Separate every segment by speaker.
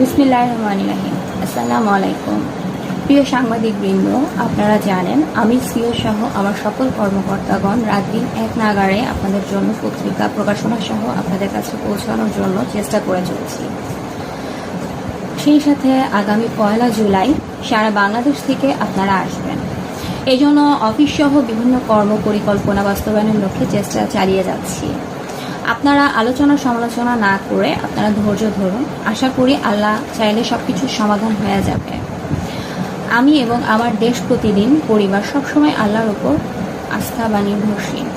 Speaker 1: বিসমিল্লাহ রহমান রাহিম আসসালামু আলাইকুম প্রিয় সাংবাদিক বৃন্দ আপনারা জানেন, আমি সিও সহ আমার সকল কর্মকর্তাগণ রাত দিন এক নাগারে আপনাদের জন্য পত্রিকা প্রকাশনা সহ আপনাদের কাছে পৌঁছানোর জন্য চেষ্টা করে চলছি। সেই সাথে আগামী পয়লা জুলাই সারা বাংলাদেশ থেকে আপনারা আসবেন। এই জন্য অফিস সহ বিভিন্ন কর্ম পরিকল্পনা বাস্তবায়নের লক্ষ্যে চেষ্টা চালিয়ে যাচ্ছি। আপনারা আলোচনা সমালোচনা না করে আপনারা ধৈর্য ধরুন। আশা করি আল্লাহ চাইলে সব কিছুর সমাধান হয়ে যাবে। আমি এবং আমার দেশ প্রতিদিন, পরিবার সবসময় আল্লাহর ওপর আস্থা বা নির্ভরশীল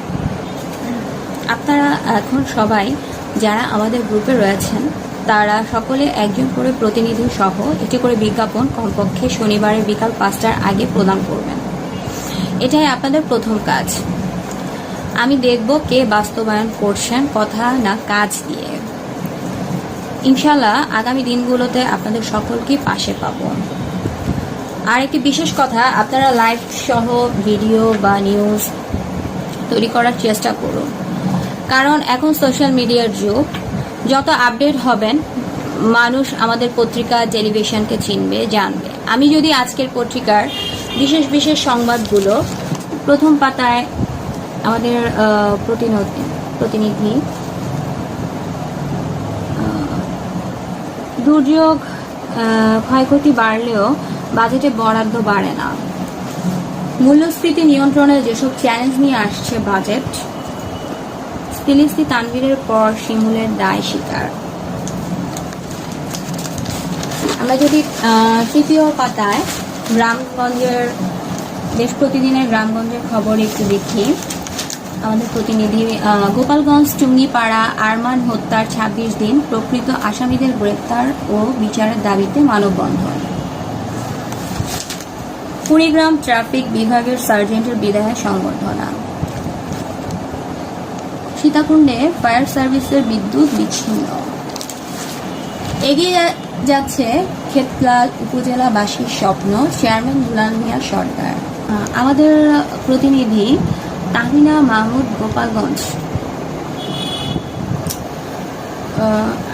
Speaker 1: আপনারা এখন সবাই যারা আমাদের গ্রুপে রয়েছেন, তারা সকলে একজন করে প্রতিনিধি সহ একটি করে বিজ্ঞাপন কমপক্ষে শনিবারের বিকাল পাঁচটার আগে প্রদান করবেন। এটাই আপনাদের প্রথম কাজ। আমি দেখব কে বাস্তবায়ন করছেন কথা না কাজ দিয়ে। ইনশাল্লাহ আগামী দিনগুলোতে আপনাদের সকলকে পাশে পাবো। আর একটি বিশেষ কথা, আপনারা লাইভ সহ ভিডিও বা নিউজ তৈরি করার চেষ্টা করুন। কারণ এখন সোশ্যাল মিডিয়ার যুগ, যত আপডেট হবেন, মানুষ আমাদের পত্রিকা, টেলিভিশনকে চিনবে, জানবে। আমি যদি আজকের পত্রিকার বিশেষ বিশেষ সংবাদগুলো প্রথম পাতায় আমাদের প্রতিনিধি প্রতিনিধি দুর্যোগ ক্ষয়ক্ষতি বাড়লেও বাজেটে বরাদ্দ বাড়ে না। মূল্যস্ফীতি নিয়ন্ত্রণে যেসব চ্যালেঞ্জ নিয়ে আসছে বাজেট ফিলিস্তি তানভীরের পর শিমুলের দায় স্বীকার। আমরা যদি তৃতীয় পাতায় গ্রামগঞ্জের দেশ প্রতিদিনের গ্রামগঞ্জের খবর একটু দেখি। আমাদের প্রতিনিধি গোপালগঞ্জ টুঙ্গিপাড়া আরমান হত্যার ২৬ দিন প্রকৃত আসামিদের গ্রেপ্তার ও বিচারের দাবিতে মানববন্ধন। কুড়িগ্রাম ট্রাফিক বিভাগের সার্জেন্টের বিদায় সংবর্ধনা। সীতাকুণ্ডে ফায়ার সার্ভিসের বিদ্যুৎ বিচ্ছিন্ন। এগিয়ে যাচ্ছে ক্ষেতলাল উপজেলাবাসীর স্বপ্ন, চেয়ারম্যান দুলাল মিয়া সরকার। আমাদের প্রতিনিধি তাহমিনা মাহমুদ গোপালগঞ্জ।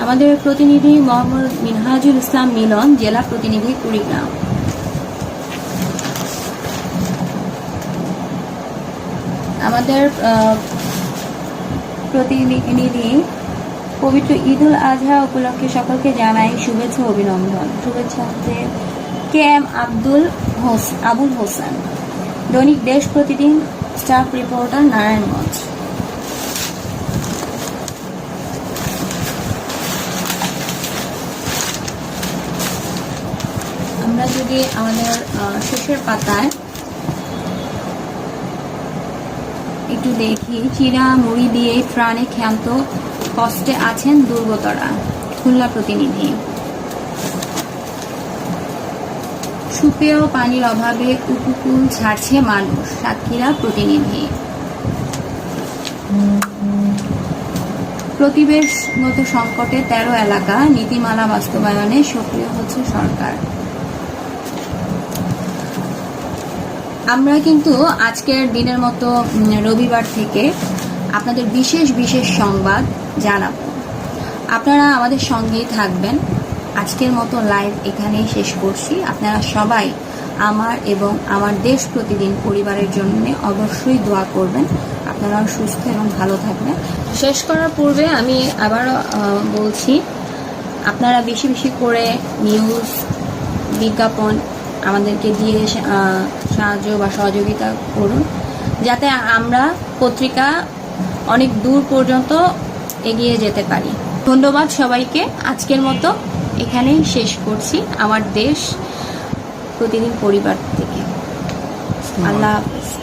Speaker 1: আমাদের প্রতিনিধি মোহাম্মদ মিনহাজুল ইসলাম মিলন, জেলা প্রতিনিধি কুড়িগ্রাম। আমাদের প্রতিনিধি পবিত্র ঈদ উল আজহা উপলক্ষে সকলকে জানাই শুভেচ্ছা অভিনন্দন। শুভেচ্ছা হচ্ছে কে এম আব্দুল হোস আবুল হোসেন। দৈনিক দেশ প্রতিদিন স্টাফ রিপোর্টার নারায়ণগঞ্জ আমরা যদি আমাদের শেষের পাতায় একটু দেখি, চিরা মুড়ি দিয়ে প্রাণে ক্ষান্ত কষ্টে আছেন দুর্গতরা, খুলনা প্রতিনিধি। সুপেয় পানির অভাবে উপকূল ছাড়ছে মানুষ, সাতক্ষীরা প্রতিনিধি। প্রতিবেশগত সংকটে তেরো এলাকা নীতিমালা বাস্তবায়নে সক্রিয় হচ্ছে সরকার। আমরা কিন্তু আজকের দিনের মতো রবিবার থেকে আপনাদের বিশেষ বিশেষ সংবাদ জানাব। আপনারা আমাদের সঙ্গেই থাকবেন। আজকের মতো লাইভ এখানেই শেষ করছি। আপনারা সবাই আমার এবং আমার দেশ প্রতিদিন পরিবারের জন্য অবশ্যই দোয়া করবেন। আপনারা সুস্থ এবং ভালো থাকবেন। শেষ করার পূর্বে আমি আবারও আহ, বলছি আপনারা বেশি বেশি করে নিউজ বিজ্ঞাপন আমাদেরকে দিয়ে সাহায্য বা সহযোগিতা করুন। যাতে আমরা পত্রিকা অনেক দূর পর্যন্ত এগিয়ে যেতে পারি। ধন্যবাদ সবাইকে। আজকের মতো এখানেই শেষ করছি আমার দেশ প্রতিদিন পরিবার থেকে। আল্লাহ হাফেজ।